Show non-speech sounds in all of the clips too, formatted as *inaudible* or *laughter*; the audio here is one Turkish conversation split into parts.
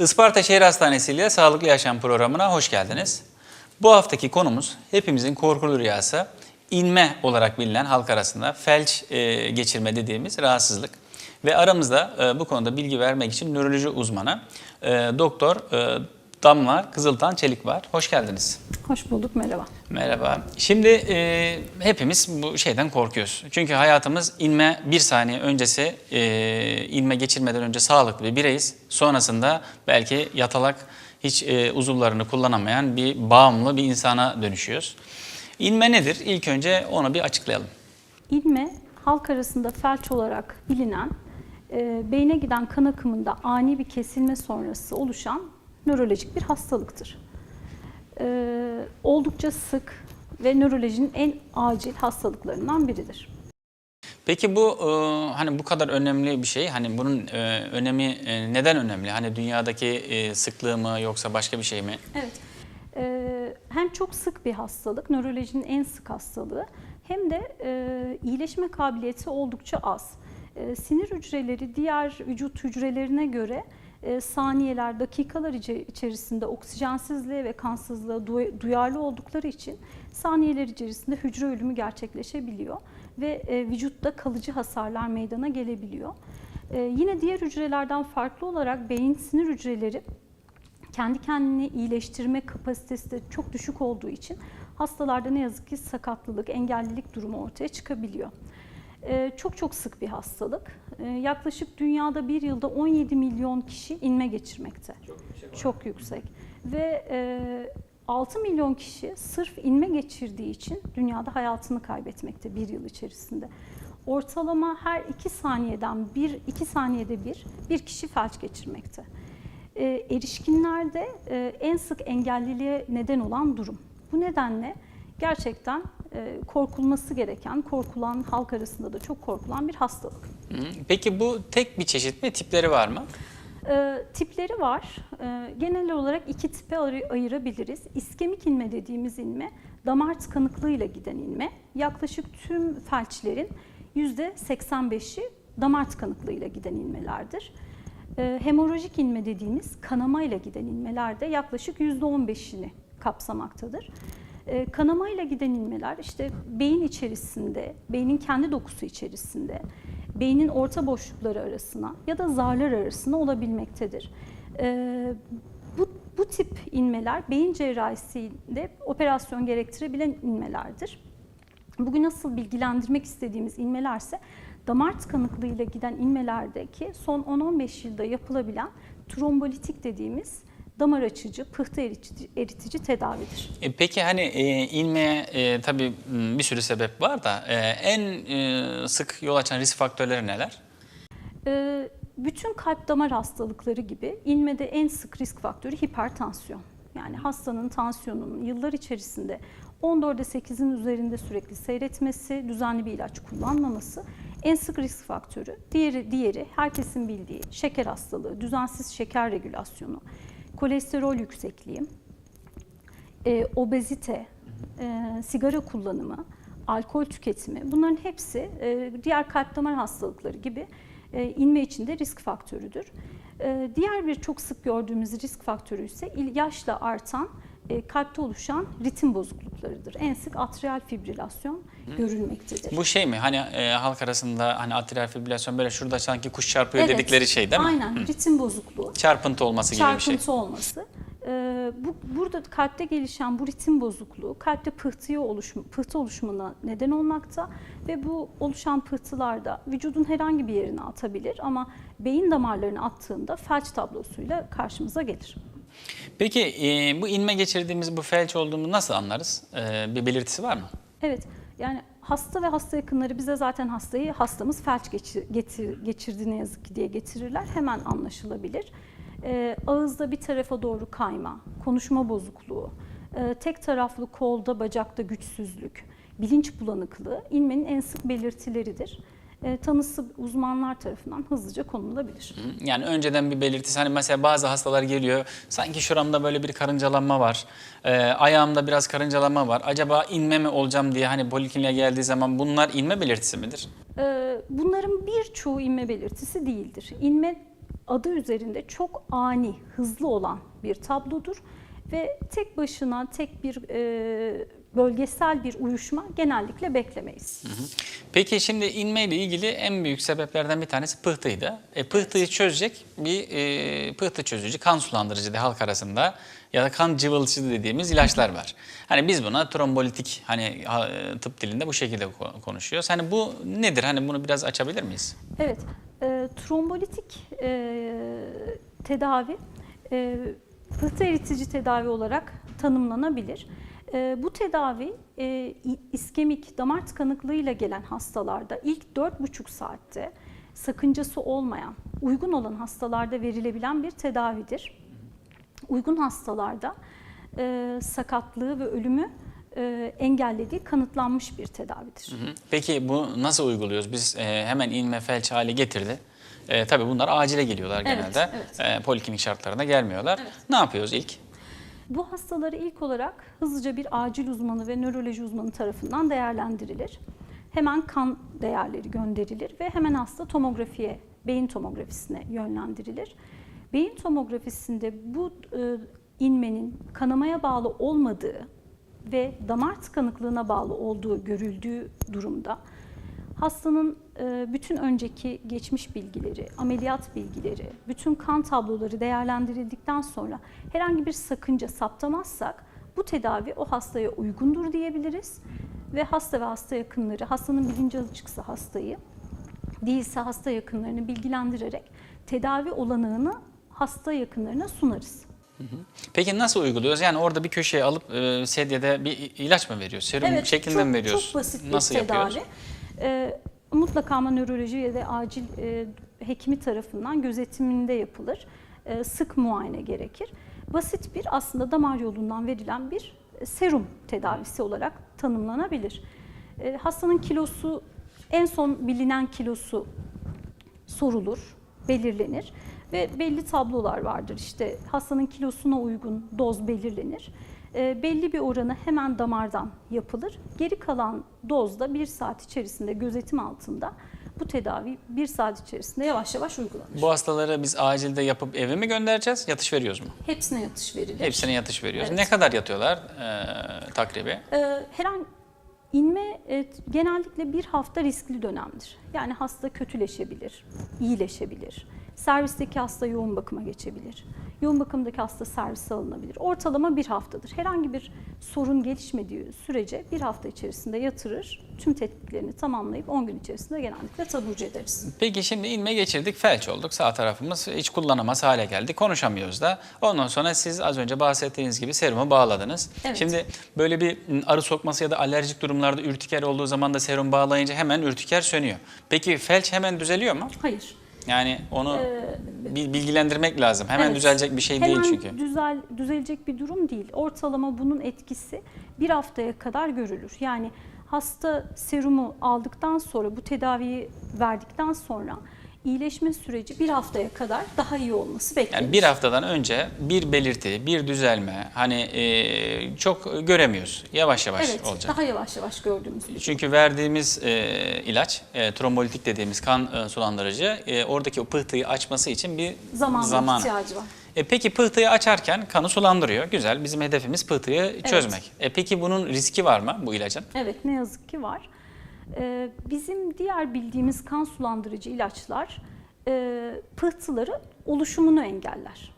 Isparta Şehir Hastanesi ile Sağlıklı Yaşam programına hoş geldiniz. Bu haftaki konumuz hepimizin korkulu rüyası. inme olarak bilinen halk arasında felç e, geçirme dediğimiz rahatsızlık. Ve aramızda e, bu konuda bilgi vermek için nöroloji uzmanı e, Doktor e, Damla Kızıltan Çelik var. Hoş geldiniz. Hoş bulduk, merhaba. Merhaba. Şimdi e, hepimiz bu şeyden korkuyoruz. Çünkü hayatımız inme bir saniye öncesi e, inme geçirmeden önce sağlıklı bir bireyiz. Sonrasında belki yatalak hiç e, uzuvlarını kullanamayan bir bağımlı bir insana dönüşüyoruz. İnme nedir? İlk önce onu bir açıklayalım. İnme, halk arasında felç olarak bilinen, e, beyne giden kan akımında ani bir kesilme sonrası oluşan nörolojik bir hastalıktır. E, oldukça sık ve nörolojinin en acil hastalıklarından biridir. Peki bu e, hani bu kadar önemli bir şey. Hani bunun e, önemi e, neden önemli? Hani dünyadaki e, sıklığı mı yoksa başka bir şey mi? Evet. Ee, hem çok sık bir hastalık, nörolojinin en sık hastalığı hem de e, iyileşme kabiliyeti oldukça az. E, sinir hücreleri diğer vücut hücrelerine göre e, saniyeler, dakikalar içe- içerisinde oksijensizliğe ve kansızlığa du- duyarlı oldukları için saniyeler içerisinde hücre ölümü gerçekleşebiliyor ve e, vücutta kalıcı hasarlar meydana gelebiliyor. E, yine diğer hücrelerden farklı olarak beyin sinir hücreleri kendi kendini iyileştirme kapasitesi de çok düşük olduğu için hastalarda ne yazık ki sakatlılık, engellilik durumu ortaya çıkabiliyor. Ee, çok çok sık bir hastalık. Ee, yaklaşık dünyada bir yılda 17 milyon kişi inme geçirmekte. Çok yüksek. Ve e, 6 milyon kişi sırf inme geçirdiği için dünyada hayatını kaybetmekte bir yıl içerisinde. Ortalama her 2 saniyeden bir, 2 saniyede bir, bir kişi felç geçirmekte e, erişkinlerde e, en sık engelliliğe neden olan durum. Bu nedenle gerçekten e, korkulması gereken, korkulan, halk arasında da çok korkulan bir hastalık. Peki bu tek bir çeşit mi? Tipleri var mı? E, tipleri var. E, genel olarak iki tipe ayır- ayırabiliriz. İskemik inme dediğimiz inme, damar tıkanıklığıyla giden inme. Yaklaşık tüm felçlerin %85'i damar tıkanıklığıyla giden inmelerdir. E, hemorajik inme dediğimiz kanamayla giden inmeler de yaklaşık %15'ini kapsamaktadır. E, kanamayla giden inmeler işte beyin içerisinde, beynin kendi dokusu içerisinde, beynin orta boşlukları arasına ya da zarlar arasına olabilmektedir. E, bu, bu tip inmeler beyin cerrahisinde operasyon gerektirebilen inmelerdir. Bugün nasıl bilgilendirmek istediğimiz inmelerse damar tıkanıklığıyla giden inmelerdeki son 10-15 yılda yapılabilen trombolitik dediğimiz damar açıcı, pıhtı eritici, eritici tedavidir. E, Peki hani e, inmeye e, tabii bir sürü sebep var da e, en e, sık yol açan risk faktörleri neler? Ee, bütün kalp damar hastalıkları gibi inmede en sık risk faktörü hipertansiyon. Yani hastanın tansiyonunun yıllar içerisinde 14'e 8'in üzerinde sürekli seyretmesi, düzenli bir ilaç kullanmaması en sık risk faktörü. Diğeri, diğeri herkesin bildiği şeker hastalığı, düzensiz şeker regülasyonu, kolesterol yüksekliği, e, obezite, e, sigara kullanımı, alkol tüketimi bunların hepsi e, diğer kalp damar hastalıkları gibi e, inme içinde risk faktörüdür. E, diğer bir çok sık gördüğümüz risk faktörü ise yaşla artan e, kalpte oluşan ritim bozukluklarıdır. En sık atrial fibrilasyon görülmektedir. Bu şey mi? Hani e, halk arasında hani atrial fibrilasyon böyle şurada sanki kuş çarpıyor Evet, dedikleri şey değil mi? Aynen, ritim bozukluğu. Çarpıntı olması gibi bir şey. çarpıntı olması. Ee, bu burada kalpte gelişen bu ritim bozukluğu kalpte pıhtıya oluşma, pıhtı oluşumuna neden olmakta ve bu oluşan pıhtılarda vücudun herhangi bir yerine atabilir ama beyin damarlarını attığında felç tablosuyla karşımıza gelir. Peki e, bu inme geçirdiğimiz bu felç olduğumuzu nasıl anlarız? E, bir belirtisi var mı? Evet, yani hasta ve hasta yakınları bize zaten hastayı hastamız felç geçir, getir, geçirdi ne yazık ki diye getirirler. Hemen anlaşılabilir. Ee, ağızda bir tarafa doğru kayma, konuşma bozukluğu, e, tek taraflı kolda bacakta güçsüzlük, bilinç bulanıklığı inmenin en sık belirtileridir. E, tanısı uzmanlar tarafından hızlıca konulabilir. Yani önceden bir belirtisi hani mesela bazı hastalar geliyor sanki şuramda böyle bir karıncalanma var. e, ayağımda biraz karıncalanma var. Acaba inme mi olacağım diye hani polikliniğe geldiği zaman bunlar inme belirtisi midir? Ee, Bunların birçoğu inme belirtisi değildir. İnme adı üzerinde çok ani, hızlı olan bir tablodur ve tek başına tek bir e, bölgesel bir uyuşma genellikle beklemeyiz. Peki şimdi inme ile ilgili en büyük sebeplerden bir tanesi pıhtıydı. E, pıhtıyı çözecek bir e, pıhtı çözücü, kan sulandırıcı de halk arasında ya da kan cıvıltıcı dediğimiz ilaçlar var. Hani biz buna trombolitik hani ha- tıp dilinde bu şekilde ko- konuşuyoruz. Hani bu nedir? Hani bunu biraz açabilir miyiz? Evet, e, trombolitik e, tedavi e, pıhtı eritici tedavi olarak tanımlanabilir. E, bu tedavi e, iskemik damar tıkanıklığıyla gelen hastalarda ilk 4,5 saatte sakıncası olmayan, uygun olan hastalarda verilebilen bir tedavidir. Uygun hastalarda e, sakatlığı ve ölümü e, engellediği kanıtlanmış bir tedavidir. Peki bu nasıl uyguluyoruz? Biz e, hemen inme felç hali getirdi. E, tabii bunlar acile geliyorlar Evet, genelde. evet. E, poliklinik şartlarına gelmiyorlar. Evet. Ne yapıyoruz ilk? Bu hastaları ilk olarak hızlıca bir acil uzmanı ve nöroloji uzmanı tarafından değerlendirilir. Hemen kan değerleri gönderilir ve hemen hasta tomografiye, beyin tomografisine yönlendirilir. Beyin tomografisinde bu e, inmenin kanamaya bağlı olmadığı ve damar tıkanıklığına bağlı olduğu görüldüğü durumda hastanın e, bütün önceki geçmiş bilgileri, ameliyat bilgileri, bütün kan tabloları değerlendirildikten sonra herhangi bir sakınca saptamazsak bu tedavi o hastaya uygundur diyebiliriz ve hasta ve hasta yakınları, hastanın bilinci açıksa hastayı, değilse hasta yakınlarını bilgilendirerek tedavi olanağını hasta yakınlarına sunarız. Peki nasıl uyguluyoruz? Yani orada bir köşeye alıp e, sedyede bir ilaç mı veriyoruz? Serum şeklinde çok, mi veriyoruz? Çok basit bir nasıl tedavi. yapıyoruz? Ee, mutlaka ama nöroloji ya da acil e, hekimi tarafından gözetiminde yapılır. Ee, sık muayene gerekir. Basit bir aslında damar yolundan verilen bir serum tedavisi olarak tanımlanabilir. Ee, hastanın kilosu en son bilinen kilosu sorulur, belirlenir ve belli tablolar vardır. İşte hastanın kilosuna uygun doz belirlenir. E, belli bir oranı hemen damardan yapılır. Geri kalan dozda bir saat içerisinde gözetim altında bu tedavi bir saat içerisinde yavaş yavaş uygulanır. Bu hastaları biz acilde yapıp eve mi göndereceğiz? Yatış veriyoruz mu? Hepsine yatış verilir. Hepsine yatış veriyoruz. Evet. Ne kadar yatıyorlar e, takribi? Ee, herhangi inme e, genellikle bir hafta riskli dönemdir. Yani hasta kötüleşebilir, iyileşebilir. Servisteki hasta yoğun bakıma geçebilir. Yoğun bakımdaki hasta servise alınabilir. Ortalama bir haftadır. Herhangi bir sorun gelişmediği sürece bir hafta içerisinde yatırır. Tüm tetkiklerini tamamlayıp 10 gün içerisinde genellikle taburcu ederiz. Peki şimdi inme geçirdik, felç olduk. Sağ tarafımız hiç kullanamaz hale geldi. Konuşamıyoruz da. Ondan sonra siz az önce bahsettiğiniz gibi serumu bağladınız. Evet. Şimdi böyle bir arı sokması ya da alerjik durumlarda ürtiker olduğu zaman da serum bağlayınca hemen ürtiker sönüyor. Peki felç hemen düzeliyor mu? Hayır. Yani onu bil- bilgilendirmek lazım. Hemen Ee, Evet. düzelecek bir şey Hemen değil çünkü. düzel, düzelecek bir durum değil. Ortalama bunun etkisi bir haftaya kadar görülür. Yani hasta serumu aldıktan sonra, bu tedaviyi verdikten sonra iyileşme süreci bir haftaya kadar daha iyi olması beklenir. Yani bir haftadan önce bir belirti, bir düzelme hani e, çok göremiyoruz. Yavaş yavaş evet, olacak. daha yavaş yavaş gördüğümüz Çünkü verdiğimiz e, ilaç, e, trombolitik dediğimiz kan e, sulandırıcı, e, oradaki o pıhtıyı açması için bir zamana zaman. ihtiyacı var. E, peki pıhtıyı açarken kanı sulandırıyor. Güzel. Bizim hedefimiz pıhtıyı çözmek. E, peki bunun riski var mı bu ilacın? Evet ne yazık ki var. Ee, bizim diğer bildiğimiz kan sulandırıcı ilaçlar e, pıhtıların oluşumunu engeller.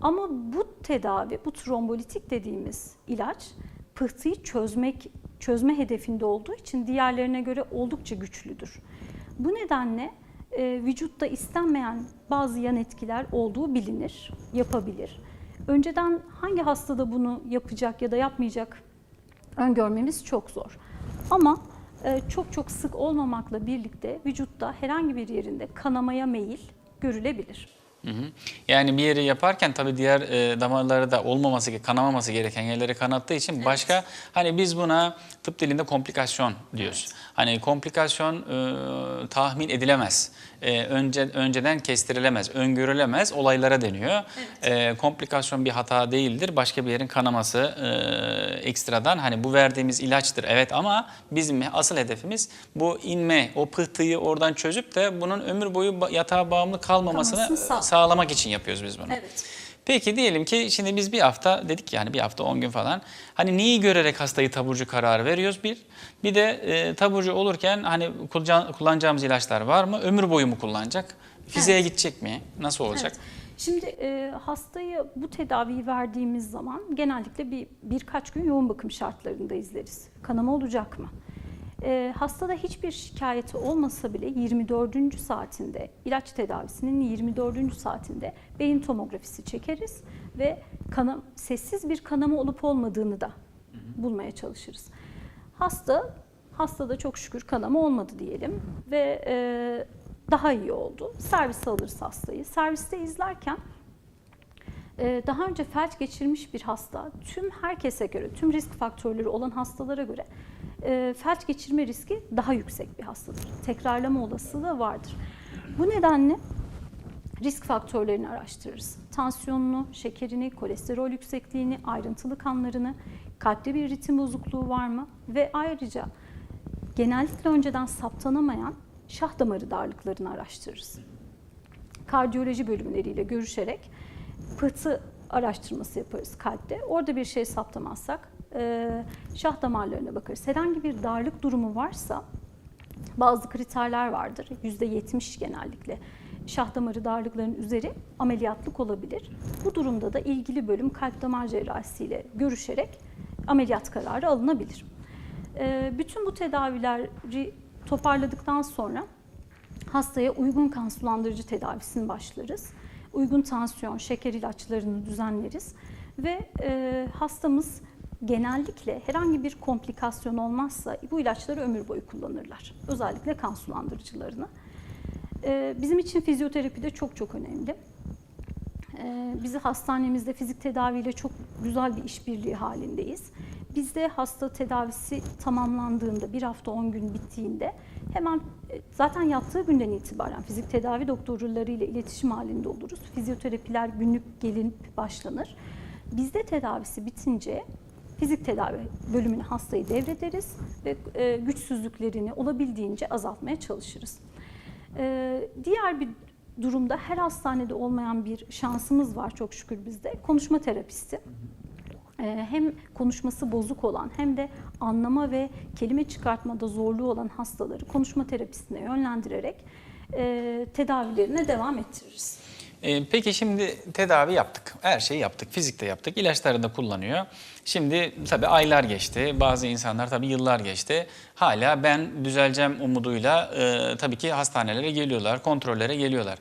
Ama bu tedavi, bu trombolitik dediğimiz ilaç pıhtıyı çözmek çözme hedefinde olduğu için diğerlerine göre oldukça güçlüdür. Bu nedenle e, vücutta istenmeyen bazı yan etkiler olduğu bilinir, yapabilir. Önceden hangi hastada bunu yapacak ya da yapmayacak öngörmemiz çok zor. Ama çok çok sık olmamakla birlikte vücutta herhangi bir yerinde kanamaya meyil görülebilir. Hı hı. Yani bir yeri yaparken tabii diğer e, damarları da olmaması, kanamaması gereken yerleri kanattığı için başka hani biz buna tıp dilinde komplikasyon diyoruz. Hani komplikasyon e, tahmin edilemez. E, önce önceden kestirilemez, öngörülemez olaylara deniyor. E, komplikasyon bir hata değildir. Başka bir yerin kanaması e, ekstradan hani bu verdiğimiz ilaçtır. Evet ama bizim asıl hedefimiz bu inme, o pıhtıyı oradan çözüp de bunun ömür boyu yatağa bağımlı kalmamasını Kalmasını sağlamak için yapıyoruz biz bunu. Evet. Peki diyelim ki şimdi biz bir hafta dedik yani bir hafta 10 gün falan. Hani neyi görerek hastayı taburcu kararı veriyoruz bir. Bir de e, taburcu olurken hani kullan- kullanacağımız ilaçlar var mı? Ömür boyu mu kullanacak? Fiziğe gidecek mi? Nasıl olacak? Evet. Şimdi e, hastayı bu tedaviyi verdiğimiz zaman genellikle bir birkaç gün yoğun bakım şartlarında izleriz. Kanama olacak mı? E, hastada hiçbir şikayeti olmasa bile 24. saatinde ilaç tedavisinin 24. saatinde beyin tomografisi çekeriz ve kana, sessiz bir kanama olup olmadığını da bulmaya çalışırız. Hasta hastada çok şükür kanama olmadı diyelim ve e, daha iyi oldu. Servise alırız hastayı. Serviste izlerken daha önce felç geçirmiş bir hasta tüm herkese göre, tüm risk faktörleri olan hastalara göre e, felç geçirme riski daha yüksek bir hastadır. Tekrarlama olasılığı vardır. Bu nedenle risk faktörlerini araştırırız. Tansiyonunu, şekerini, kolesterol yüksekliğini, ayrıntılı kanlarını, kalpte bir ritim bozukluğu var mı ve ayrıca genellikle önceden saptanamayan şah damarı darlıklarını araştırırız. Kardiyoloji bölümleriyle görüşerek pıhtı araştırması yaparız kalpte. Orada bir şey saptamazsak e, şah damarlarına bakarız. Herhangi bir darlık durumu varsa bazı kriterler vardır. %70 genellikle şah damarı darlıkların üzeri ameliyatlık olabilir. Bu durumda da ilgili bölüm kalp damar cerrahisiyle görüşerek ameliyat kararı alınabilir. Ee, Bütün bu tedavileri toparladıktan sonra hastaya uygun kan sulandırıcı tedavisini başlarız. Uygun tansiyon, şeker ilaçlarını düzenleriz ve e, hastamız genellikle herhangi bir komplikasyon olmazsa bu ilaçları ömür boyu kullanırlar. Özellikle kan sulandırıcılarını. E, bizim için fizyoterapi de çok çok önemli. E, bizi hastanemizde fizik tedaviyle çok güzel bir işbirliği halindeyiz. Bizde hasta tedavisi tamamlandığında, bir hafta 10 gün bittiğinde hemen e, zaten yattığı günden itibaren fizik tedavi doktorları ile iletişim halinde oluruz. Fizyoterapiler günlük gelinip başlanır. Bizde tedavisi bitince fizik tedavi bölümüne hastayı devrederiz ve e, güçsüzlüklerini olabildiğince azaltmaya çalışırız. E, diğer bir durumda her hastanede olmayan bir şansımız var çok şükür bizde. Konuşma terapisti. Ee, hem konuşması bozuk olan hem de anlama ve kelime çıkartmada zorluğu olan hastaları konuşma terapisine yönlendirerek e, tedavilerine devam ettiririz. E, peki şimdi tedavi yaptık. Her şeyi yaptık. Fizikte yaptık. İlaçları da kullanıyor. Şimdi tabii aylar geçti. Bazı insanlar tabii yıllar geçti. Hala ben düzeleceğim umuduyla e, tabii ki hastanelere geliyorlar, kontrollere geliyorlar.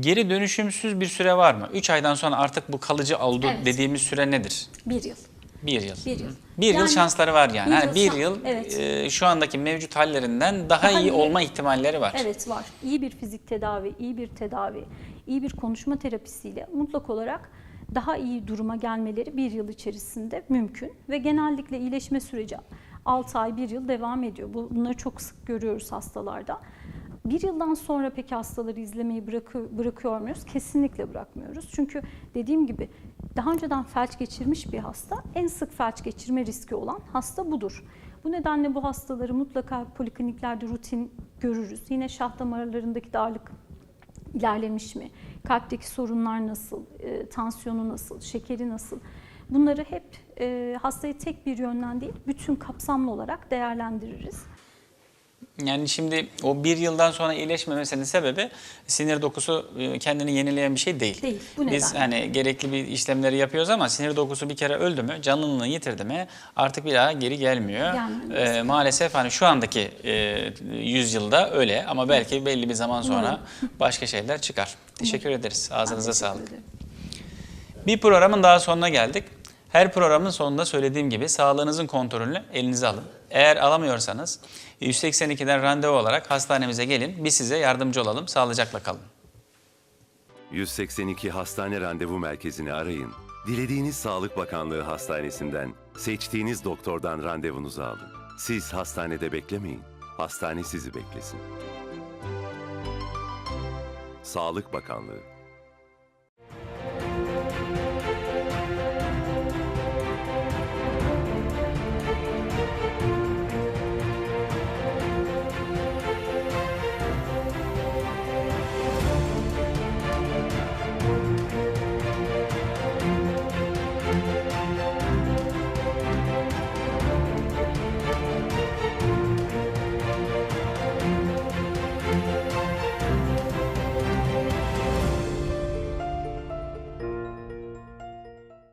Geri dönüşümsüz bir süre var mı? 3 aydan sonra artık bu kalıcı oldu Evet. dediğimiz süre nedir? Bir yıl. Bir yıl. Bir yıl. Bir yıl Yani şansları var yani. bir Yani yıl bir yıl evet. e, şu andaki mevcut hallerinden daha, Daha iyi iyi. olma ihtimalleri var. Evet var. İyi bir fizik tedavi, iyi bir tedavi, iyi bir konuşma terapisiyle mutlak olarak daha iyi duruma gelmeleri bir yıl içerisinde mümkün. Ve genellikle iyileşme süreci 6 ay, 1 yıl devam ediyor. Bu- Bunları çok sık görüyoruz hastalarda. Bir yıldan sonra peki hastaları izlemeyi bırakı- bırakıyor muyuz? Kesinlikle bırakmıyoruz. Çünkü dediğim gibi daha önceden felç geçirmiş bir hasta en sık felç geçirme riski olan hasta budur. Bu nedenle bu hastaları mutlaka polikliniklerde rutin görürüz. Yine şah damarlarındaki darlık ilerlemiş mi? Kalpteki sorunlar nasıl? E, tansiyonu nasıl? Şekeri nasıl? Bunları hep e, hastayı tek bir yönden değil, bütün kapsamlı olarak değerlendiririz. Yani şimdi o bir yıldan sonra iyileşmemesinin sebebi sinir dokusu e, kendini yenileyen bir şey değil. Değil, bu Biz nedenle. hani gerekli bir işlemleri yapıyoruz ama sinir dokusu bir kere öldü mü, canlılığını yitirdi mi artık bir daha geri gelmiyor. Gelmemesi. Ee, maalesef hani şu andaki e, yüzyılda öyle ama belki belli bir zaman sonra *laughs* başka şeyler çıkar. Teşekkür ederiz. Ağzınıza sağlık. Bir programın daha sonuna geldik. Her programın sonunda söylediğim gibi sağlığınızın kontrolünü elinize alın. Eğer alamıyorsanız 182'den randevu olarak hastanemize gelin. Biz size yardımcı olalım. Sağlıcakla kalın. 182 Hastane Randevu Merkezi'ni arayın. Dilediğiniz Sağlık Bakanlığı Hastanesi'nden, seçtiğiniz doktordan randevunuzu alın. Siz hastanede beklemeyin. Hastane sizi beklesin. Sağlık Bakanlığı